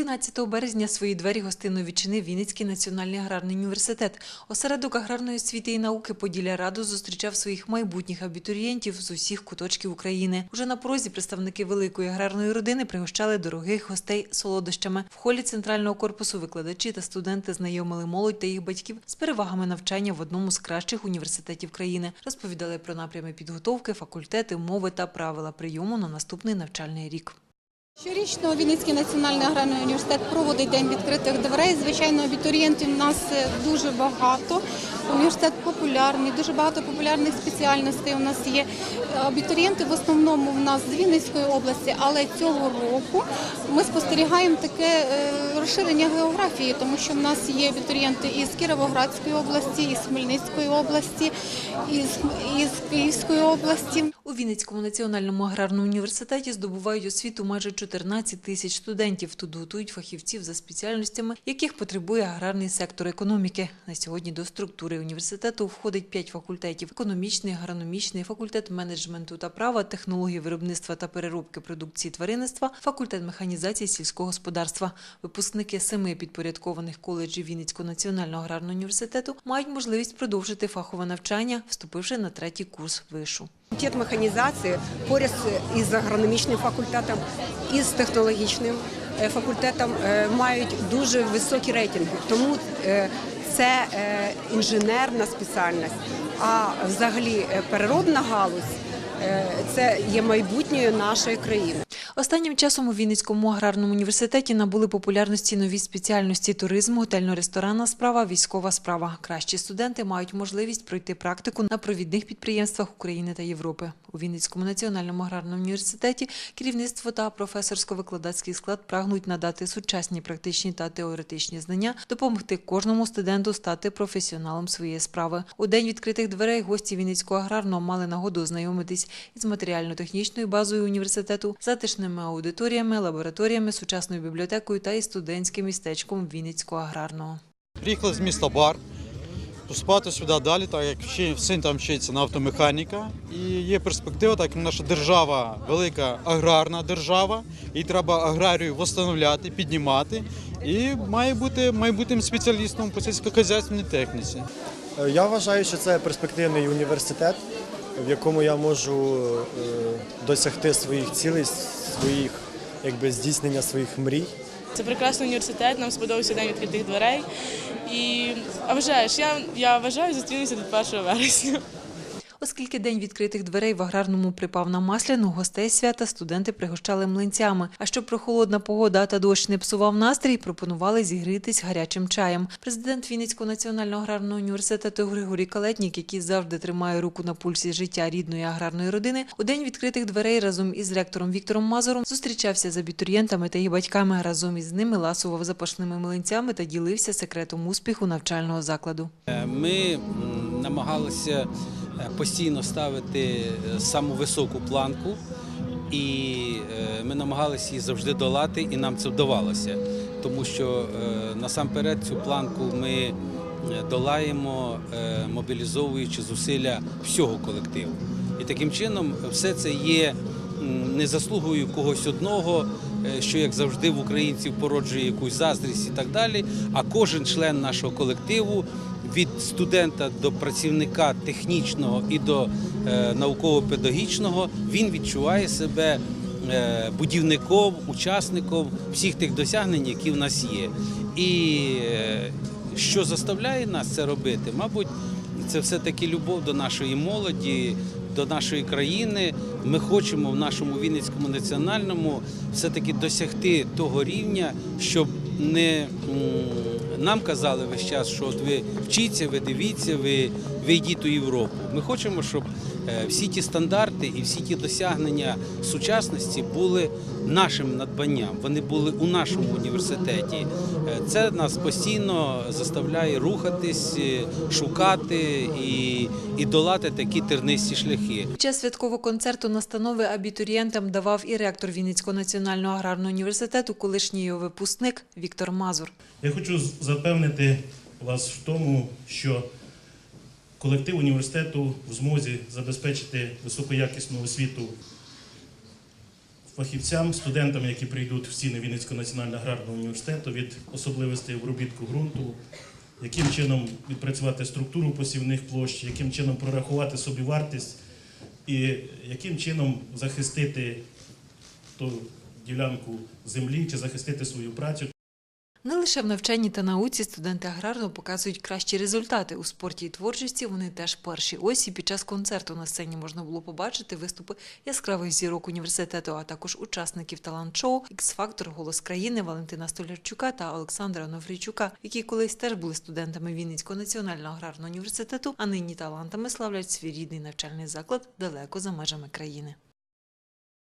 11 березня свої двері гостинно відчинив Вінницький національний аграрний університет. Осередок аграрної освіти і науки Поділля Раду зустрічав своїх майбутніх абітурієнтів з усіх куточків України. Уже на порозі представники великої аграрної родини пригощали дорогих гостей солодощами. В холі центрального корпусу викладачі та студенти знайомили молодь та їх батьків з перевагами навчання в одному з кращих університетів країни. Розповідали про напрями підготовки, факультети, умови та правила прийому на наступний навчальний рік. Щорічно Вінницький національний аграрний університет проводить день відкритих дверей. Звичайно, абітурієнтів у нас е, дуже багато. Університет популярний, дуже багато популярних спеціальностей у нас є. Абітурієнти в основному в нас з Вінницької області, але цього року ми спостерігаємо таке е, розширення географії, тому що в нас є абітурієнти із Кіровоградської області, із Хмельницької області, із, із Київської області. У Вінницькому національному аграрному університеті здобувають освіту майже 14 тисяч студентів. Тут готують фахівців за спеціальностями, яких потребує аграрний сектор економіки. На сьогодні до структури університету входить 5 факультетів: економічний, агрономічний, факультет менеджменту та права, технології виробництва та переробки продукції тваринництва, факультет механізації сільського господарства. Випускники семи підпорядкованих коледжів Вінницького національного аграрного університету мають можливість продовжити фахове навчання, вступивши на третій курс вишу. Факультет механізації поряд із агрономічним факультетом і з технологічним е, факультетом е, мають дуже високі рейтинги. Тому е, це інженерна спеціальність. А взагалі переробна галузь це є майбутньою нашої країни. Останнім часом у Вінницькому аграрному університеті набули популярності нові спеціальності туризму, готельно-ресторанна справа, військова справа. Кращі студенти мають можливість пройти практику на провідних підприємствах України та Європи. У Вінницькому національному аграрному університеті керівництво та професорсько-викладацький склад прагнуть надати сучасні практичні та теоретичні знання, допомогти кожному студенту стати професіоналом своєї справи. У день відкритих дверей гості Вінницького аграрного мали нагоду ознайомитись із матеріально-технічною базою університету, затишними аудиторіями, лабораторіями, сучасною бібліотекою та і студентським містечком Вінницького аграрного. Приїхали з міста Бар, поступати сюди далі, так як ще син там вчиться на автомеханіка. І є перспектива, так як наша держава велика аграрна держава, і треба аграрію встановляти, піднімати. І має бути майбутнім спеціалістом по сільськохозяйственній техніці. Е, Я вважаю, що це перспективний університет, в якому я можу е, досягти своїх цілей, своїх якби здійснення своїх мрій. Це прекрасний університет, нам сподобався день відкритих дверей. І а вже ж я, я вважаю, зустрінемося до 1 вересня. Оскільки день відкритих дверей в аграрному припав на масляну, гостей свята студенти пригощали млинцями. А щоб прохолодна погода та дощ не псував настрій, пропонували зігрітись гарячим чаєм. Президент Вінницького національного аграрного університету Григорій Калетнік, який завжди тримає руку на пульсі життя рідної аграрної родини, у день відкритих дверей разом із ректором Віктором Мазуром зустрічався з абітурієнтами та їх батьками. Разом із ними ласував запашними млинцями та ділився секретом успіху навчального закладу. Ми намагалися е, постійно ставити е, саму високу планку, і е, ми намагалися її завжди долати, і нам це вдавалося. Тому що е, насамперед цю планку ми е, долаємо, е, мобілізовуючи зусилля всього колективу. І таким чином все це є не заслугою когось одного, е, що як завжди в українців породжує якусь заздрість і так далі. А кожен член нашого колективу від студента до працівника технічного і до е, науково-педагогічного він відчуває себе е, будівником, учасником всіх тих досягнень, які в нас є. І е, що заставляє нас це робити? Мабуть, це все-таки любов до нашої молоді, до нашої країни. Ми хочемо в нашому Вінницькому національному все-таки досягти того рівня, щоб не нам казали весь час, що от ви вчіться, ви дивіться, ви, ви йдіть у Європу. Ми хочемо, щоб всі ті стандарти і всі ті досягнення сучасності були нашим надбанням. Вони були у нашому університеті. Е, Це нас постійно заставляє рухатись, е, шукати і, і долати такі тернисті шляхи. Під час святкового концерту настанови абітурієнтам давав і ректор Вінницького національного аграрного університету, колишній його випускник Віктор Мазур. Я хочу запевнити вас в тому, що колектив університету в змозі забезпечити високоякісну освіту фахівцям, студентам, які прийдуть в стіни Вінницького національного аграрного університету від особливостей обробітку ґрунту, яким чином відпрацювати структуру посівних площ, яким чином прорахувати собі вартість і яким чином захистити ту ділянку землі чи захистити свою працю. Не лише в навчанні та науці студенти аграрно показують кращі результати. У спорті і творчості вони теж перші. Ось і під час концерту на сцені можна було побачити виступи яскравих зірок університету, а також учасників талант-шоу «Ікс-фактор», Голос країни Валентина Столярчука та Олександра Онофрійчука, які колись теж були студентами Вінницького національного аграрного університету, а нині талантами славлять свій рідний навчальний заклад далеко за межами країни.